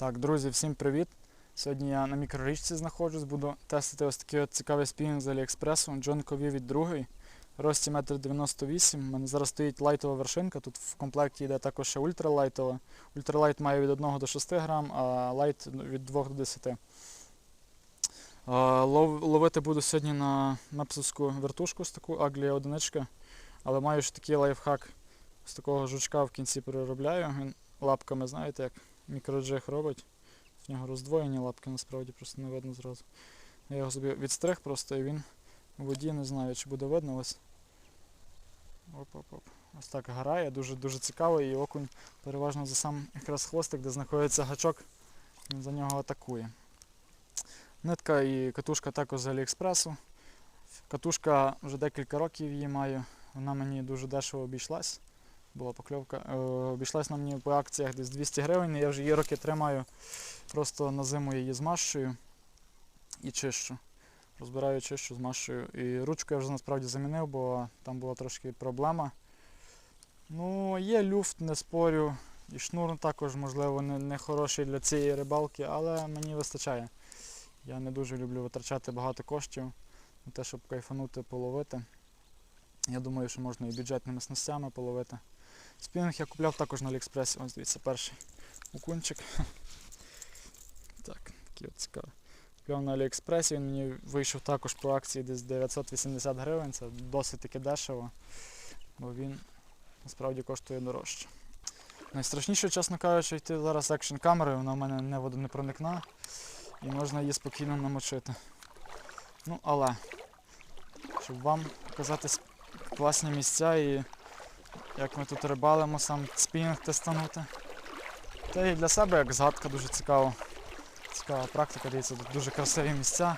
Так, друзі, всім привіт! Сьогодні я на мікрорічці знаходжусь, буду тестити ось такий от цікавий спінінг з Аліекспресу. John Кові від другий. Рості 1,98 м. У мене зараз стоїть лайтова вершинка. Тут в комплекті йде також ще ультралайтова. Ультралайт має від 1 до 6 грам, а лайт від 2 до 10. Е, лов- Ловити буду сьогодні на мепсовську вертушку з таку Аглія одиничка. Але маю ще такий лайфхак. З такого жучка в кінці переробляю. Лапками, знаєте, як мікроджиг робить. В нього роздвоєні лапки, насправді просто не видно зразу. Я його собі відстриг просто і він у воді не знаю, чи буде видно ось. Оп-оп-оп. Ось так грає, дуже дуже цікавий і окунь переважно за сам якраз хвостик, де знаходиться гачок, він за нього атакує. Нитка і катушка також з Аліекспресу. Катушка вже декілька років її маю. Вона мені дуже дешево обійшлась. Була покльовка. Е, обійшлась на мені по акціях десь 200 гривень. Я вже її роки тримаю. Просто на зиму її змащую і чищу. Розбираю, чищу, змащую. І ручку я вже насправді замінив, бо там була трошки проблема. Ну, є люфт, не спорю. І шнур також, можливо, не, не хороший для цієї рибалки, але мені вистачає. Я не дуже люблю витрачати багато коштів на те, щоб кайфанути, половити. Я думаю, що можна і бюджетними снастями половити. Спінінг я купляв також на Аліекспресі. Ось дивіться, перший окунчик. Так, такий от цікавий. Купляв на Аліекспресі, він мені вийшов також по акції десь 980 гривень. Це досить таки дешево, бо він насправді коштує дорожче. Найстрашніше, чесно кажучи, йти зараз екшн камерою, вона в мене не водонепроникна і можна її спокійно намочити. Ну, але, щоб вам показати класні місця і як ми тут рибалимо, сам спінінг тестанути. Та і для себе як згадка дуже цікаво. Цікава практика, дивіться, тут дуже красиві місця.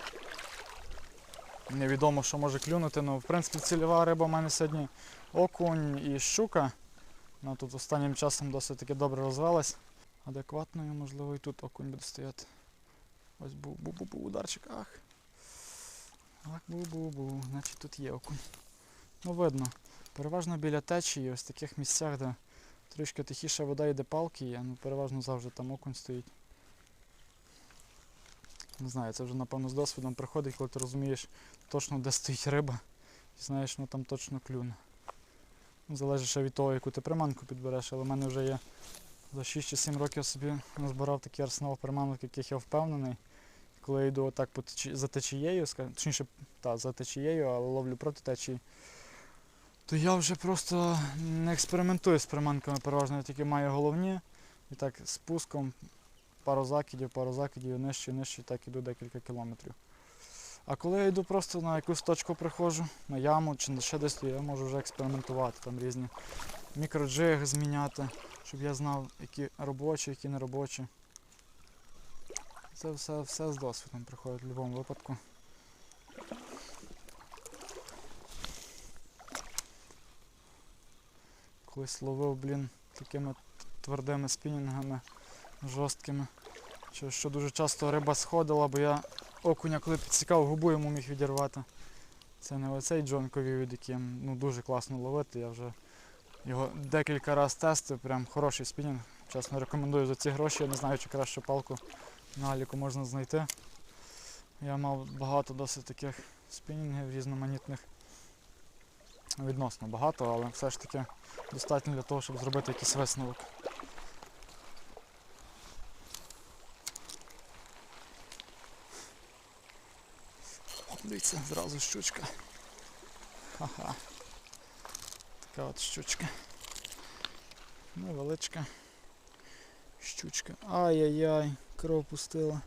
Невідомо, що може клюнути, ну в принципі цільова риба в мене сьогодні окунь і щука. Вона тут останнім часом досить таки добре розвелась. Адекватною, можливо, і тут окунь буде стояти. Ось був бу бу бу ударчик, ах. Ах, бу-бу-бу, значить тут є окунь. Ну видно. Переважно біля течії, ось в таких місцях, де трішки тихіша вода і де палки є, ну переважно завжди там окунь стоїть. Не знаю, це вже напевно з досвідом приходить, коли ти розумієш точно де стоїть риба. І знаєш, ну там точно клюне. Ну, Залежить ще від того, яку ти приманку підбереш, але в мене вже є за 6 чи 7 років собі назбирав такий арсенал приманок, яких я впевнений. Коли я йду отак по течі... за течією, точніше, та, за течією, але ловлю проти течії, то я вже просто не експериментую з приманками, переважно я тільки маю головні. І так спуском пару закидів, пару закидів, нижче, нижче, так іду декілька кілометрів. А коли я йду просто на якусь точку приходжу, на яму чи на ще десь, я можу вже експериментувати, там різні мікроджиги зміняти, щоб я знав, які робочі, які не робочі. Це все, все з досвідом приходить в будь-якому випадку. Колись ловив, блін, такими твердими спінінгами жорсткими. Що, що дуже часто риба сходила, бо я окуня, коли підсікав губу, йому міг відірвати. Це не оцей Джон Ковів, від яким ну, дуже класно ловити. Я вже його декілька разів тестив, прям хороший спінінг. Чесно рекомендую за ці гроші. Я не знаю, чи краще палку на Аліку можна знайти. Я мав багато досить таких спінінгів різноманітних. Відносно багато, але все ж таки достатньо для того, щоб зробити якийсь висновок. Дивіться, зразу щучка. Ха-ха. Така от щучка. Невеличка. Щучка. Ай-яй-яй, кров пустила.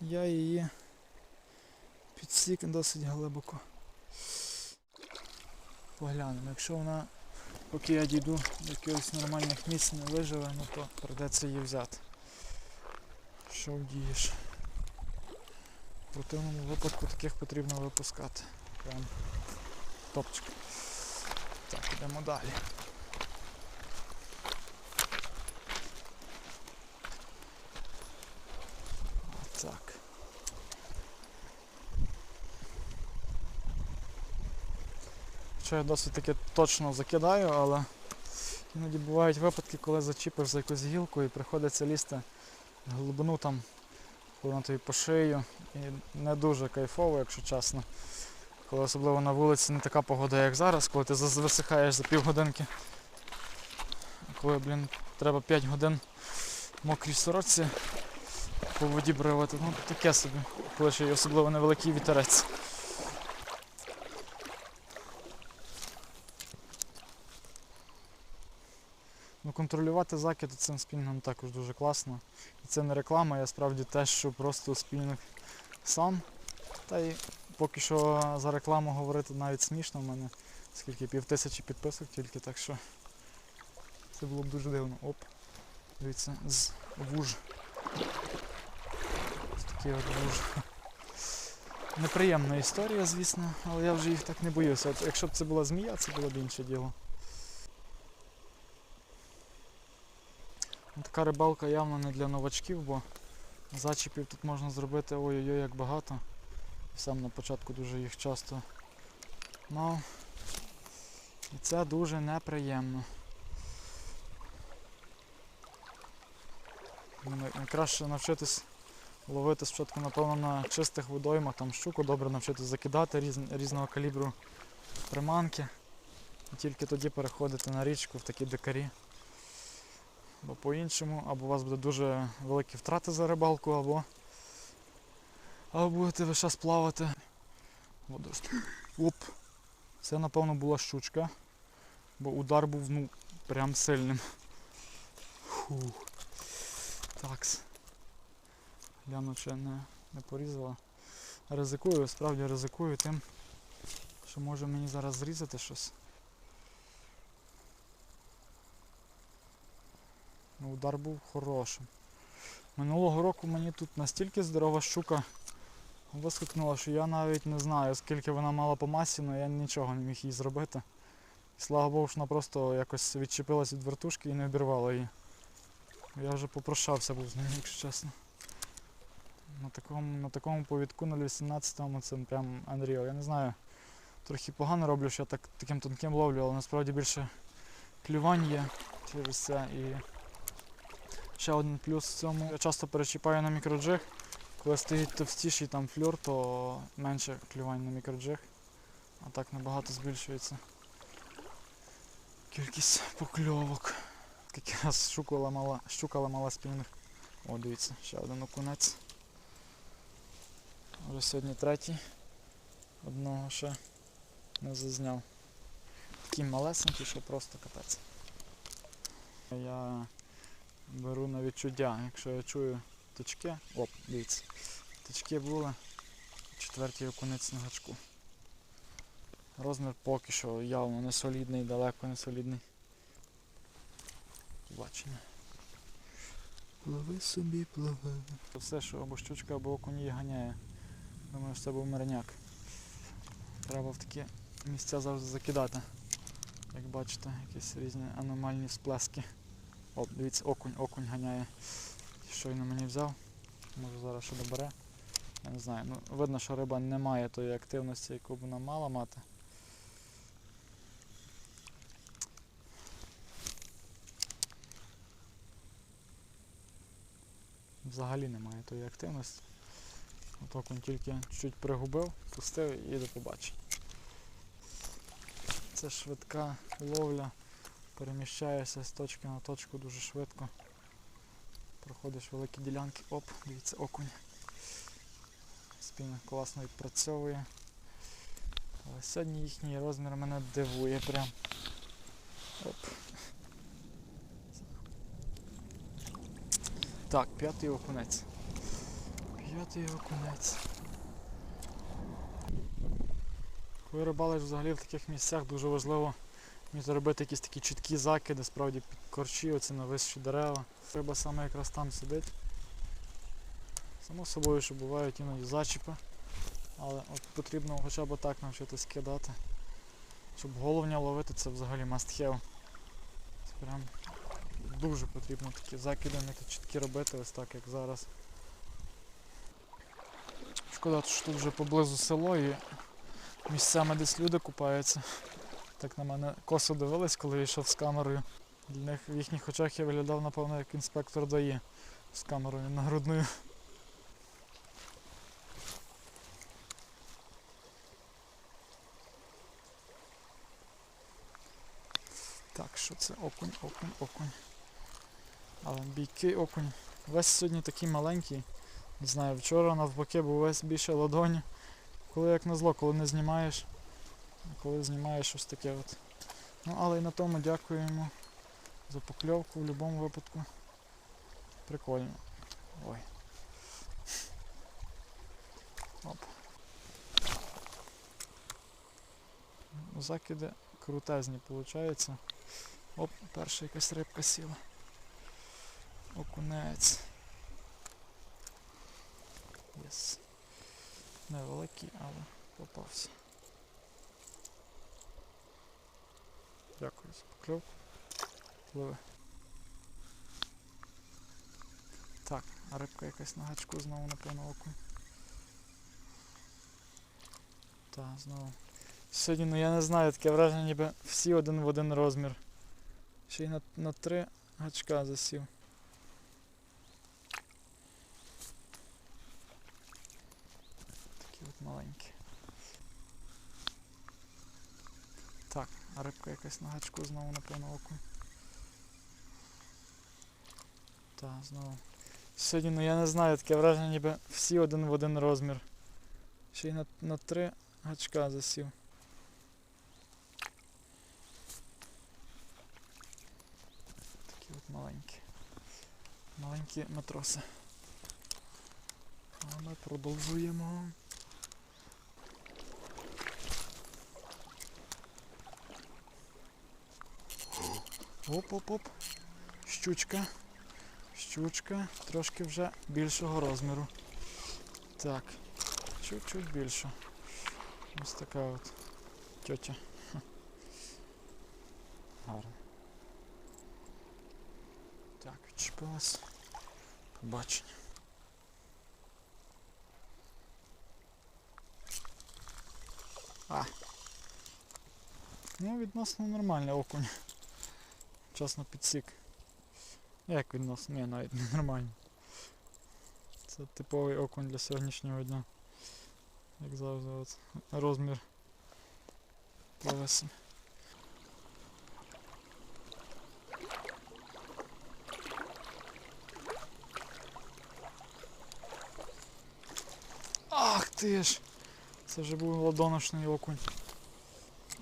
Я її підсік досить глибоко. Поглянемо, якщо вона, поки я дійду до якихось нормальних місць не виживе, ну то придеться її взяти. Що вдієш? В противному випадку таких потрібно випускати. Прям топчик. Так, йдемо далі. Так. Хоча я досить таки точно закидаю, але іноді бувають випадки, коли зачіпиш за якусь гілку і приходиться лізти глибину там на тобі по шию. І не дуже кайфово, якщо чесно. Коли особливо на вулиці не така погода, як зараз, коли ти висихаєш за півгодинки. Коли, блін, треба 5 годин в мокрій сорочці по воді бривати, ну таке собі, коли ще й особливо невеликий вітерець. Ну, контролювати закид цим спінгом також дуже класно. І це не реклама, я справді те, що просто спінг сам. Та й поки що за рекламу говорити навіть смішно в мене. Скільки пів тисячі підписок тільки, так що це було б дуже дивно. Оп. Дивіться, з вуж. Ось такий от вуж. Неприємна історія, звісно, але я вже їх так не боюся. От якщо б це була змія, це було б інше діло. Така рибалка явно не для новачків, бо зачіпів тут можна зробити ой-ой-ой як багато. Сам на початку дуже їх часто мав. І це дуже неприємно. Ну, Найкраще навчитись ловити спочатку, напевно, на чистих водоймах, там щуку добре навчитись закидати різ, різного калібру приманки. І тільки тоді переходити на річку в такі дикарі. Бо по-іншому, або у вас буде дуже великі втрати за рибалку, або, або будете весь час плавати. Оп. Це напевно була щучка, бо удар був ну, прям сильним. Фух. Такс. Гляну, чи не, не порізала. Ризикую, справді ризикую тим, що може мені зараз зрізати щось. Ну, удар був хорошим. Минулого року мені тут настільки здорова щука вискакнула, що я навіть не знаю, скільки вона мала по масі, але я нічого не міг їй зробити. І, слава Богу, що вона просто якось відчепилась від вертушки і не обірвала її. Я вже попрощався був з нею, якщо чесно. На такому, на такому повідку на 18-му це прям Unreal. Я не знаю. Трохи погано роблю, що я так, таким тонким ловлю, але насправді більше клювань є через це. І ще один плюс в цьому. Я часто перечіпаю на мікроджиг. Коли стоїть товстіший там флюр, то менше клювань на мікроджиг. А так набагато збільшується кількість покльовок. Скільки раз щука ламала, щука ламала спільних. О, дивіться, ще один окунець. Вже сьогодні третій. Одного ще не зазняв. Такий малесенький, що просто капець. Я беру на відчуття, якщо я чую точки. Оп, дивіться. Точки були. Четвертій окунець на гачку. Розмір поки що явно не солідний, далеко не солідний. Бачення. Пливи собі, пливи. Це все, що або щучка, або окунь її ганяє. Думаю, що це був мирняк. Треба в такі місця завжди закидати. Як бачите, якісь різні аномальні всплески. О, дивіться, окунь, окунь ганяє. Щойно мені взяв. Може зараз що добере. Я не знаю. Ну, видно, що риба не має тої активності, яку б вона мала мати. Взагалі немає тої активності. От окунь тільки чуть пригубив, пустив і до побачення. Це швидка ловля. Переміщаєшся з точки на точку дуже швидко. Проходиш великі ділянки. Оп, дивіться, окунь. Спінг класно відпрацьовує. Але сьогодні їхній розмір мене дивує прям. Оп. Так, п'ятий окунець. П'ятий окунець. Коли рибалиш взагалі в таких місцях дуже важливо вміти робити якісь такі чіткі закиди, справді під корчі, оці на вищі дерева. Риба саме якраз там сидить. Само собою, що бувають іноді зачіпи. Але от потрібно хоча б так навчитись кидати. Щоб головня ловити, це взагалі have. Це прям дуже потрібно такі закиди вміти чіткі робити, ось так як зараз. Шкода, що тут вже поблизу село і місцями десь люди купаються. Так на мене косо дивились, коли я йшов з камерою. Для них в їхніх очах я виглядав, напевно, як інспектор дає. з камерою нагрудною. Так, що це? Окунь, окунь, окунь. Але бійкий окунь. Весь сьогодні такий маленький. Не знаю, вчора навпаки був весь більше ладоні. Коли як назло, коли не знімаєш. Коли знімаєш щось таке от. Ну, але і на тому дякуємо за покльовку в будь-якому випадку. Прикольно. Ой. Оп. Закиди крутезні, виходить. Оп, перша якась рибка сіла. Окунець. Єс. Невеликий, але попався. Дякую за покльовку. Пливе. Так, рибка якась на гачку знову напевно окунь. Так, знову. Сьогодні, ну я не знаю, таке враження, ніби всі один в один розмір. Ще й на, на три гачка засів. Такі от маленькі. Так, рибка якась на гачку знову напевно окунь. Так, знову. Сьогодні, ну я не знаю, таке враження, ніби всі один в один розмір. Ще й на, на три гачка засів. Такі от маленькі. Маленькі матроси. А ми продовжуємо. Оп-оп-оп. Щучка. Щучка трошки вже більшого розміру. Так, чуть-чуть більше. Ось така от тьотя. Гарно. Так, відчепилась. Побачення. А. Ну, відносно нормальний окунь. Чесно підсік. Як відносно? Ні, навіть не нормально. Це типовий окунь для сьогоднішнього дня. Як завжди, от розмір плавеси. Ах ти ж! Це вже був ладоношний окунь.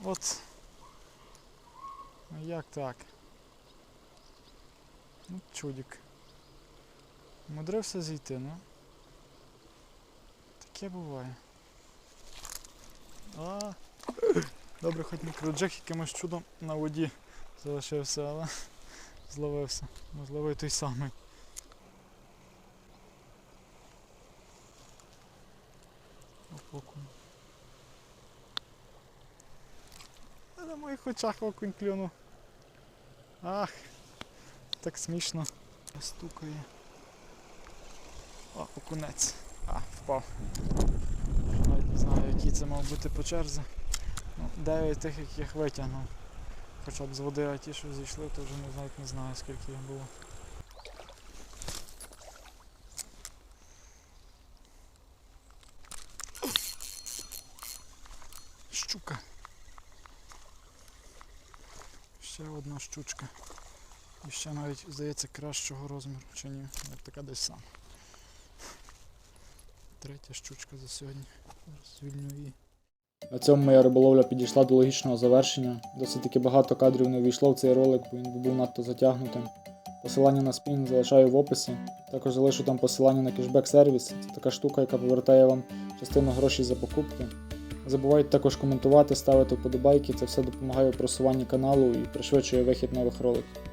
От. Ну як так? Ну, чудик. Мудрився зійти, ну. Таке буває. А. Добре, хоч мікроджек якимось чудом на воді залишився, але зловився. Можливо, і той самий. Окунь. На моїх очах окунь клюнув. Ах, так смішно. Стукає. О, окунець. А, впав. Навіть не знаю, який це мав бути по черзі. Ну, 9 тих, яких витягнув. Хоча б з води, а ті, що зійшли, то вже навіть не знаю, скільки їх було. Щука. Ще одна щучка. І ще навіть, здається, кращого розміру, чи ні, як така десь сама. Третя щучка за сьогодні. Зараз звільню її. На цьому моя риболовля підійшла до логічного завершення. Досить таки багато кадрів не увійшло в цей ролик, бо він був надто затягнутим. Посилання на спін залишаю в описі. Також залишу там посилання на кешбек сервіс. Це така штука, яка повертає вам частину грошей за покупки. Не забувайте також коментувати, ставити вподобайки. Це все допомагає у просуванні каналу і пришвидшує вихід нових роликів.